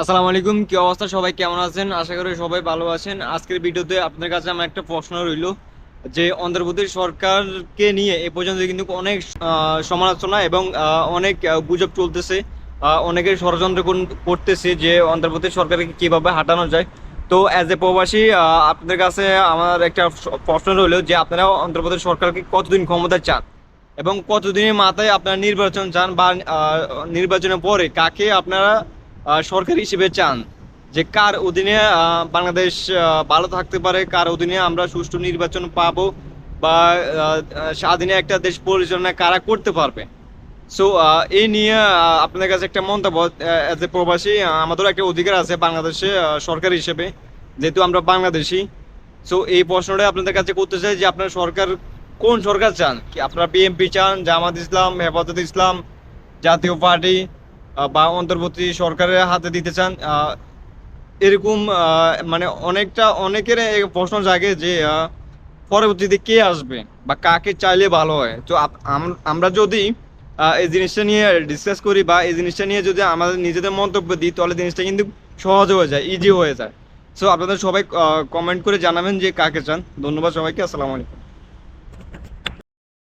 আসসালামু আলাইকুম, কি অবস্থা? সবাই কেমন আছেন? আশা করি সবাই ভালো আছেন। আজকের ভিডিওতে আপনাদের কাছে আমার একটা প্রশ্ন রইল যে, অন্তর্বর্তী সরকারকে নিয়ে এ পর্যন্ত কিন্তু অনেক সমালোচনা এবং অনেক গুজব চলতেছে। অনেকে ষড়যন্ত্র করতেছে যে, অন্তর্বর্তী সরকারকে কীভাবে হাঁটানো যায়। তো অ্যাজ এ প্রবাসী আপনাদের কাছে আমার একটা প্রশ্ন রইল যে, আপনারা অন্তর্বর্তী সরকারকে কতদিন ক্ষমতা চান? এবং কতদিনের মাথায় আপনারা নির্বাচন চান বা নির্বাচনের পরে কাকে আপনারা সরকার হিসেবে চান যে কার অধীনে বাংলাদেশ ভালো থাকতে পারে, কার অধীনে আমরা সুষ্ঠু নির্বাচন পাবো বা স্বাধীনে একটা দেশ পরিচালনা কারা করতে পারবে। সো এই নিয়ে আপনাদের কাছে একটা মন্তব্য অ্যাজ এ প্রবাসী আমাদেরও একটা অধিকার আছে বাংলাদেশে সরকার হিসেবে, যেহেতু আমরা বাংলাদেশি। সো এই প্রশ্নটা আপনাদের কাছে করতে চাই যে আপনার সরকার কোন সরকার চান? কি আপনারা বিএনপি চান, জামাত ইসলাম, হেফাজত ইসলাম, জাতীয় পার্টি? বা অন্তর্বর্তী সরকারের হাতে দিতে চান এরকম মানে অনেকটা, অনেকের প্রশ্ন জাগে যে পরবর্তীতে কে আসবে বা কাকে চাইলে ভালো হয়। তো আমরা যদি এই জিনিসটা নিয়ে ডিসকাস করি বা এই জিনিসটা নিয়ে যদি আমাদের নিজেদের মন্তব্য দিই, তাহলে জিনিসটা কিন্তু সহজ হয়ে যায় ইজি হয়ে যায়। সো আপনাদের সবাই কমেন্ট করে জানাবেন যে কাকে চান। ধন্যবাদ সবাইকে, আসসালামু আলাইকুম।